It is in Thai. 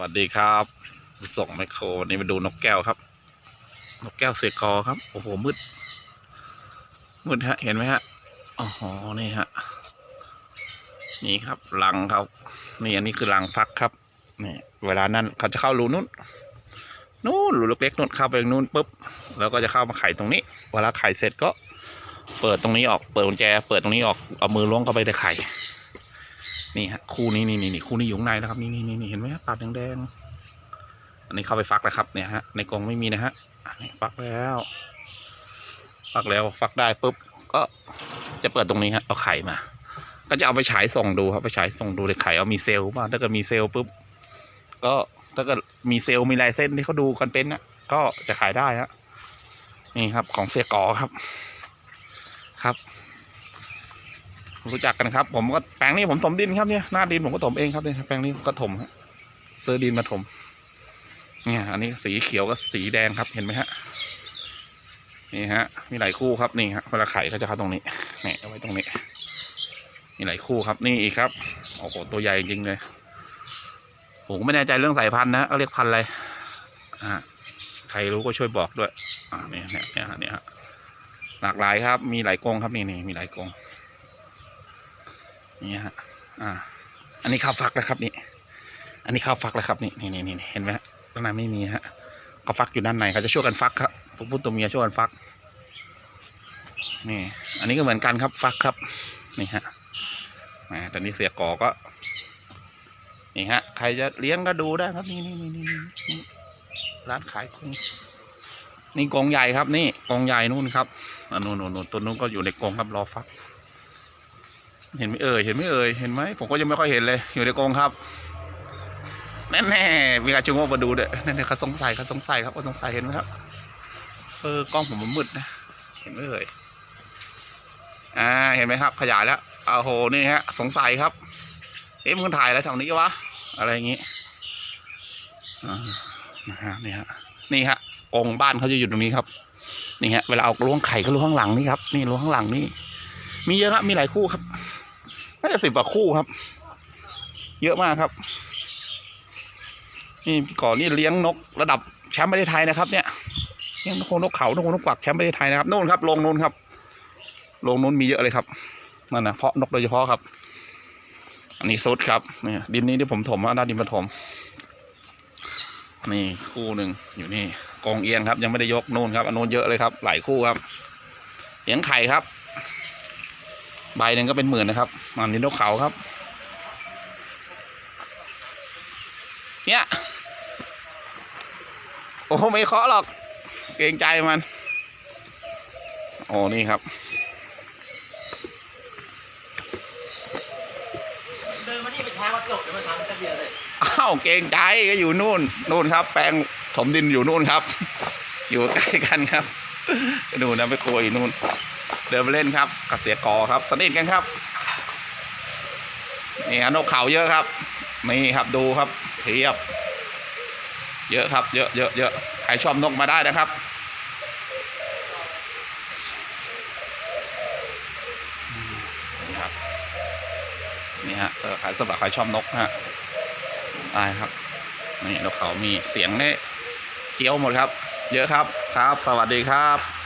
วัสดีครับ ส่งไมโครวันนี้มาดูนกแก้วครับ นกแก้วเสือกอครับ โอ้โหมืด มืดฮะ เห็นไหมฮะอ๋อนี่ฮะ นี่ครับรังเขานี่อันนี้คือรังฟักครับ นี่ เวลานั้นเขาจะเข้ารูนู้น นู้นรูเล็กๆนู้นเข้าไปนู้นปุ๊บ แล้วก็จะเข้ามาไข่ตรงนี้ เวลาไข่เสร็จก็ เปิดตรงนี้ออก เปิดกุญแจ เปิดตรงนี้ออก เอามือล้วงเข้าไปในไข่ นี่ฮะคู่นี้นี่นี่นี่คู่นี้อยู่ข้างในนะครับ นี่นี่นี่เห็นไหมฮะปากแดงๆอันนี้เข้าไปฟักแล้วครับเนี่ยฮะในกรงไม่มีนะฮะอันนี้ฟักแล้ว ฟักแล้วฟักได้ปุ๊บก็จะเปิดตรงนี้ฮะเอาไข่มา ก็จะเอาไปฉายส่องดูครับไปฉายส่องดูในไข่เอามีเซลล์ป่ะถ้าเกิดมีเซลล์ปุ๊บก็ถ้าเกิดมีเซลล์มีลายเส้นที่เขาดูกันเป็นนะก็จะขายได้ฮะนี่ครับของเสียกอครับ ครับ รู้จักกันครับ ผมก็แปลงนี้ผมถมดินครับเนี่ยหน้าดินผมก็ถมเองครับเนี่ยแปลงนี้ก็ถมฮะซื้อดินมาถม เนี่ย อันนี้สีเขียวกับสีแดงครับเห็นไหมฮะนี่ฮะ มีหลายคู่ครับนี่ฮะเวลาไข่ก็จะเข้าตรงนี้นี่เอาไว้ตรงนี้ มีหลายคู่ครับนี่อีกครับโอ้โหตัวใหญ่จริงเลยผมก็ไม่แน่ใจเรื่องสายพันธุ์นะเขาเรียกพันธุ์อะไรอ่าใครรู้ก็ช่วยบอกด้วยอ่าเนี่ยเนี่ยเนี่ยฮะเนี่ยฮะหลากหลายครับ มีหลายกรงครับนี่นี่มีหลายกรง นี่ฮะอ่า อันนี้ข้าวฟักแล้วครับนี่ อันนี้ข้าวฟักแล้วครับนี่นี่นี่นี่เห็นไหมฮะข้างในไม่มีฮะเขาฟักอยู่ด้านในเขาจะช่วยกันฟักครับพวกผู้ตัวเมียช่วยกันฟัก นี่ อันนี้ก็เหมือนกันครับฟักครับ นี่ฮะแตอนนี้เสียกอก็ นี่ฮะ ใครจะเลี้ยงก็ดูได้ครับนี่นี่นี่นี่ร้านขายกุ้งนี่กรงใหญ่ครับ นี่กรงใหญ่นู่นครับอ่านู่นนู่นนู่นตัวนู้นก็อยู่ในกรงครับรอฟัก เห็นไหมเอ่ยเห็นไหมเอ่ยเห็นไหมผมก็ยังไม่ค่อยเห็นเลย อยู่ในกรงครับแน่แน่ๆมีการชะโงกมาดูด้วยแน่ๆเขาสงสัยเขาสงสัยครับเขาสงสัยเห็นไหมครับเออกล้องผมมันมืดนะเห็นไหมเอ่ยอ่าเห็นไหมครับ ขยายแล้วโอ้โหนี่ฮะ สงสัยครับ เอ๊ะมึงถ่ายอะไรแถวนี้วะอะไรอย่างงี้อ่านะฮะนี่ฮะนี่ฮะกรงบ้านเขาจะอยู่ตรงนี้ครับ นี่ฮะเวลาเอาล้วงไข่เขาล้วงข้างหลังนี่ครับ นี่ล้วงข้างหลังนี่ มีเยอะครับ มีหลายคู่ครับ น่าจะสิบกว่าคู่ครับ เยอะมากครับ นี่ก่อนนี่เลี้ยงนกระดับแชมป์ประเทศไทยนะครับ เนี่ยเลี้ยงนกนกเขานกนกกวักแชมป์ประเทศไทยนะครับโน่นครับลงโน่นครับลงโน่นมีเยอะเลยครับนั่นนะเพาะนกโดยเฉพาะครับ อันนี้ซุดครับนี่ดินนี้ที่ผมถมว่าด้านดินผถมนี่คู่หนึ่งอยู่นี่กองเอียงครับ ยังไม่ได้ยกนู่นครับอันนู้นเยอะเลยครับ หลายคู่ครับเลี้ยงไข่ครับ ใบหนึ่งก็เป็นหมื่นนะครับอันนี้นกเขาครับ เนี่ย โอ้โหไม่เคาะหรอก เกรงใจมัน โอ้นี่ครับเดินมานี่ไปช้าวัดจบเดี๋ยวมาทำแค่เดียวเลยอ้าวเกรงใจก็อยู่นู่นนู่นครับ แปลงถมดินอยู่นู่นครับ อยู่ใกล้กันครับดูนะไปครัวอยู่นู่น เดินไปเล่นครับ กับเสียกอครับ สนิทกันครับ นี่ฮะนกเขาเยอะครับ นี่ครับดูครับเทียบ เยอะครับ เยอะเยอะเยอะใครชอบนกมาได้นะครับนี่ครับนี่ฮะเออขายสำหรับใครชอบนกฮะได้ครับนี่นกเขามีเสียงเนี่เกี้ยวหมดครับ เยอะครับครับ สวัสดีครับ